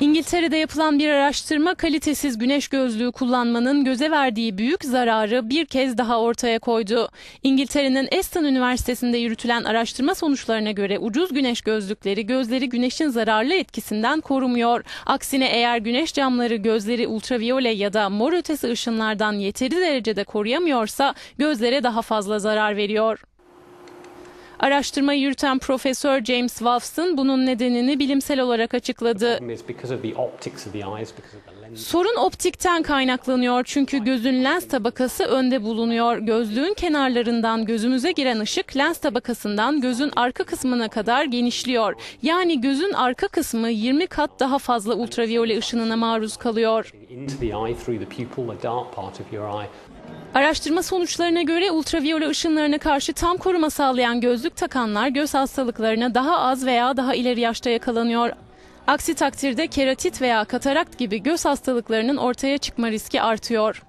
İngiltere'de yapılan bir araştırma kalitesiz güneş gözlüğü kullanmanın göze verdiği büyük zararı bir kez daha ortaya koydu. İngiltere'nin Aston Üniversitesi'nde yürütülen araştırma sonuçlarına göre ucuz güneş gözlükleri gözleri güneşin zararlı etkisinden korumuyor. Aksine eğer güneş camları gözleri ultraviyole ya da mor ötesi ışınlardan yeteri derecede koruyamıyorsa gözlere daha fazla zarar veriyor. Araştırmayı yürüten Profesör James Wolfson bunun nedenini bilimsel olarak açıkladı. Sorun optikten kaynaklanıyor çünkü gözün lens tabakası önde bulunuyor. Gözlüğün kenarlarından gözümüze giren ışık lens tabakasından gözün arka kısmına kadar genişliyor. Yani gözün arka kısmı 20 kat daha fazla ultraviyole ışınına maruz kalıyor. Araştırma sonuçlarına göre ultraviyole ışınlarına karşı tam koruma sağlayan gözlük takanlar göz hastalıklarına daha az veya daha ileri yaşta yakalanıyor. Aksi takdirde keratit veya katarakt gibi göz hastalıklarının ortaya çıkma riski artıyor.